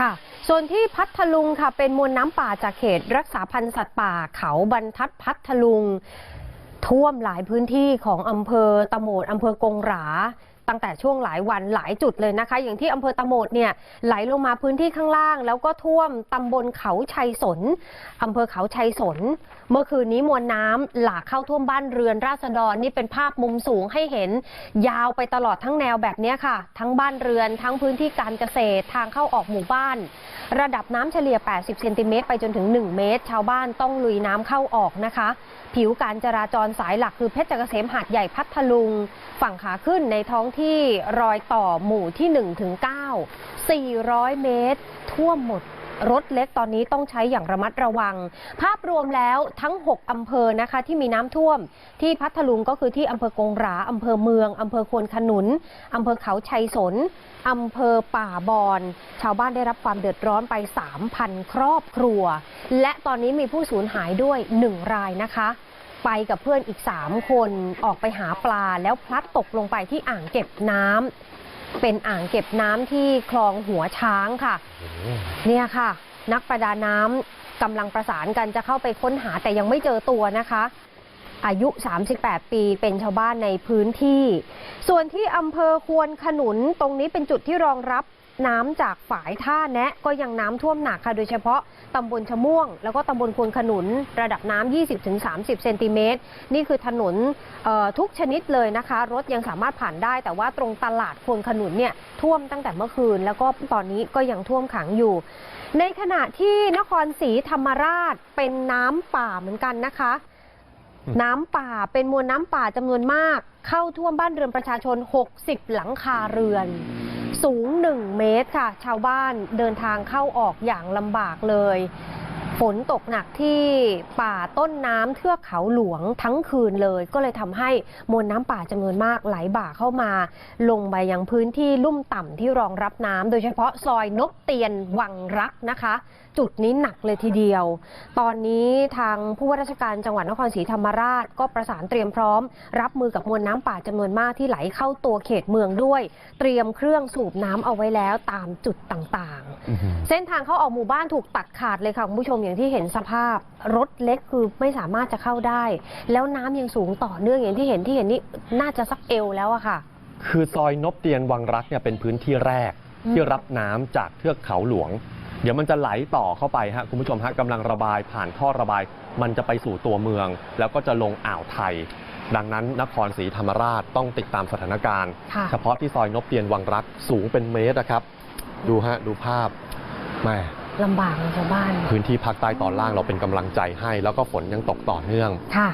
ค่ะ ส่วนที่พัทลุงค่ะ เป็นมวลน้ำป่าจากเขตรักษาพันธุ์สัตว์ป่าเขาบรรทัดพัทลุง ท่วมหลายพื้นที่ของอำเภอตะโหมดอำเภอกงหรา ตั้งแต่ช่วงหลายวันหลายจุดเลยนะคะ อย่างที่อำเภอตะโหมดเนี่ยไหลลงมาพื้นที่ข้างล่าง แล้วก็ท่วมตำบลเขาชัยสนอำเภอเขาชัยสน เมื่อคืนนี้มวลน้ำหลากเข้าท่วมบ้านเรือนราษฎรนี่เป็นภาพมุมสูงให้เห็น ยาวไปตลอดทั้งแนวแบบนี้ค่ะ ทั้งบ้านเรือนทั้งพื้นที่การเกษตรทางเข้าออกหมู่บ้าน ระดับน้ำเฉลี่ย 80 เซนติเมตรไปจนถึง 1 เมตร ชาวบ้านต้องลุยน้ำเข้าออกนะคะ ผิวการจราจรสายหลักคือเพชรเกษมหาดใหญ่พัทลุง ฝั่งขาขึ้นในท้องที่รอยต่อหมู่ที่ 1 ถึง 9 400 เมตร ท่วมหมดรถเล็กตอนนี้ต้องใช้อย่างระมัดระวัง ภาพรวมแล้วทั้ง 6 อำเภอนะคะที่มีน้ำท่วม ที่พัทลุงก็คือที่อำเภอกงหรา อำเภอเมือง อำเภอควนขนุน อำเภอเขาชัยสน อำเภอป่าบอนชาวบ้านได้รับความเดือดร้อนไป 3,000 ครอบครัว และตอนนี้มีผู้สูญหายด้วย 1 รายนะคะ ไปกับเพื่อนอีก 3 คนออกไปหาปลาแล้วพลัดตกลงไปที่อ่างเก็บน้ำเป็นอ่างเก็บน้ำที่คลองหัวช้างค่ะ เนี่ยค่ะ นักประดาน้ำกำลังประสานกันจะเข้าไปค้นหาแต่ยังไม่เจอตัวนะคะ อายุ 38 ปี เป็นชาวบ้านในพื้นที่ ส่วนที่อำเภอควนขนุนตรงนี้เป็นจุดที่รองรับน้ำจากฝายท่าแนะก็ยังน้ำท่วมหนักค่ะ โดยเฉพาะตำบลชะม่วง แล้วก็ตำบลควนขนุน ระดับน้ำ 20-30 เซนติเมตร นี่คือถนนเอ่อทุกชนิดเลยนะคะ รถยังสามารถผ่านได้ แต่ว่าตรงตลาดควนขนุนเนี่ยท่วมตั้งแต่เมื่อคืน แล้วก็ตอนนี้ก็ยังท่วมขังอยู่ ในขณะที่นครศรีธรรมราชเป็นน้ำป่าเหมือนกันนะคะ น้ำป่าเป็นมวลน้ำป่าจำนวนมาก เข้าท่วมบ้านเรือนประชาชน 60 หลังคาเรือน สูง 1 เมตรค่ะ ชาวบ้านเดินทางเข้าออกอย่างลำบากเลย ฝนตกหนักที่ป่าต้นน้ำเทือกเขาหลวงทั้งคืนเลย ก็เลยทำให้มวลน้ำป่าจำนวนมากไหลบ่าเข้ามา ลงไปยังพื้นที่ลุ่มต่ำที่รองรับน้ำโดยเฉพาะซอยนกเตียนวังรักนะคะ จุดนี้หนักเลยทีเดียว ตอนนี้ทางผู้ว่าราชการจังหวัดนครศรีธรรมราช ก็ประสานเตรียมพร้อม รับมือกับมวลน้ำป่าจำนวนมากที่ไหลเข้าตัวเขตเมืองด้วย เตรียมเครื่องสูบน้ำเอาไว้แล้วตามจุดต่างๆ เส้นทางเข้าออกหมู่บ้านถูกตัดขาดเลยค่ะคุณผู้ชมอย่างที่เห็นสภาพ รถเล็กคือไม่สามารถจะเข้าได้ แล้วน้ำยังสูงต่อเนื่องอย่างที่เห็นที่เห็นนี่น่าจะสักเอวแล้วอะค่ะ คือซอยนบเตียนวังรักเนี่ยเป็นพื้นที่แรกอืมที่รับน้ำจากเทือกเขาหลวง เดี๋ยวมันจะไหลต่อเข้าไปฮะคุณผู้ชมฮะกำลังระบายผ่านท่อระบาย มันจะไปสู่ตัวเมือง แล้วก็จะลงอ่าวไทย ดังนั้นนครศรีธรรมราชต้องติดตามสถานการณ์ ค่ะ เฉพาะที่ซอยนบเตียนวังรักสูงเป็นเมตรนะครับ ดูฮะดูภาพแม่ ลำบากเลยชาวบ้าน พื้นที่ภาคใต้ตอนล่างเราเป็นกำลังใจให้ แล้วก็ฝนยังตกต่อเนื่อง ค่ะ